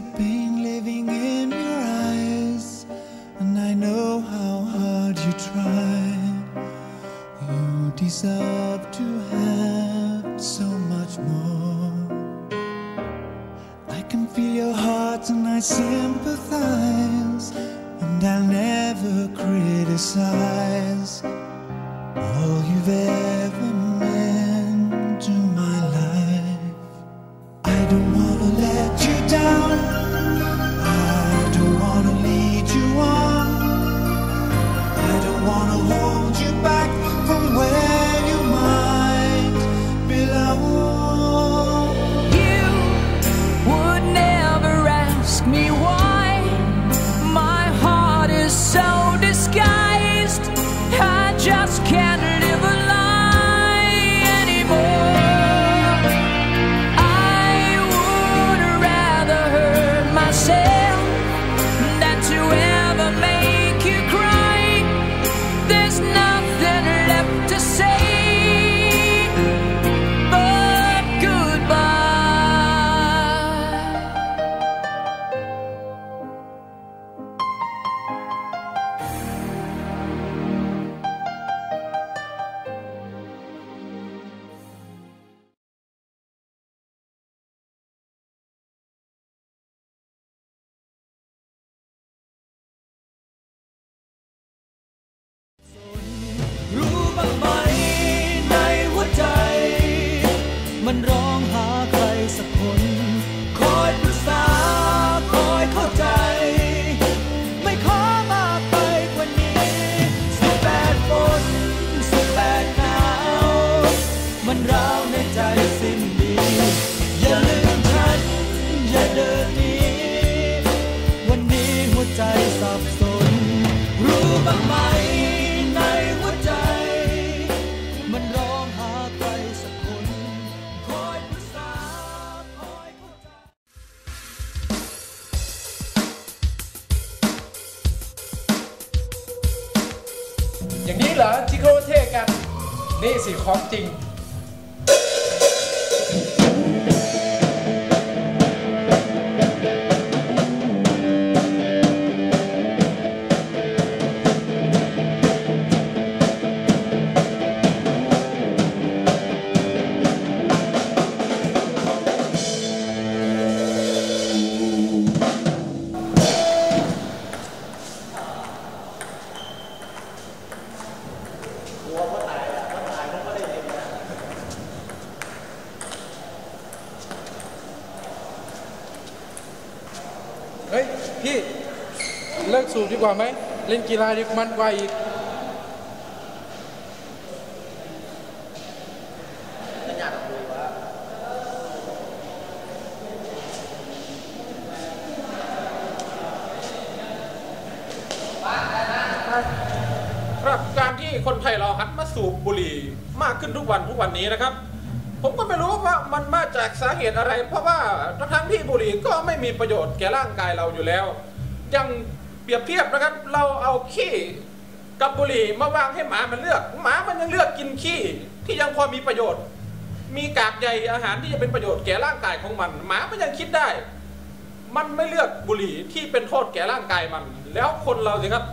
the pain living in your eyes, and I know how hard you try. You deserve to have so much more. I can feel your heart and I sympathize, and I'll never criticize all you've ever meant to my life. I don't want. อย่างนี้เหรอที่เขาเท่กัน นี่สิของจริง เฮ้ยพี่เลิกสูบดีกว่าไหมเล่นกีฬาดีมันกว่าอีกครับการที่คนไทยเราหันมาสูบบุหรี่มากขึ้นทุกวันทุกวันนี้นะครับ ผมก็ไม่รู้ว่ามันมาจากสาเหตุอะไร เพราะว่าทั้งที่บุหรี่ก็ไม่มีประโยชน์แก่ร่างกายเราอยู่แล้วยังเปรียบเทียบนะครับ เราเอาขี้กับบุหรี่มาวางให้หมามันเลือก หมามันยังเลือกกินขี้ที่ยังพอมีประโยชน์ มีกากใยอาหารที่จะเป็นประโยชน์แก่ร่างกายของมัน หมามันยังคิดได้ มันไม่เลือกบุหรี่ที่เป็นโทษแก่ร่างกายมัน แล้วคนเราสิครับ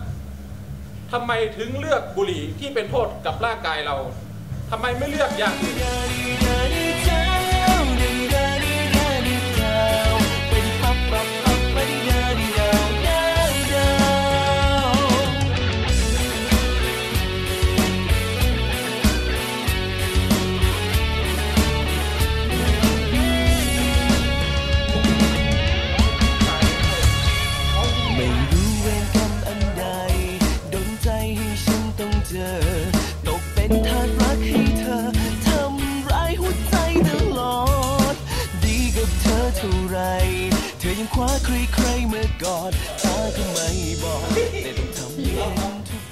ทำไมถึงเลือกบุหรี่ที่เป็นโทษกับร่างกายเราทำไมไม่เลือกอย่างอื่น เธอยังคว้าใครใครเมื่อกอดตาก็ไม่บอกแต่ต้องทำอย่งทุก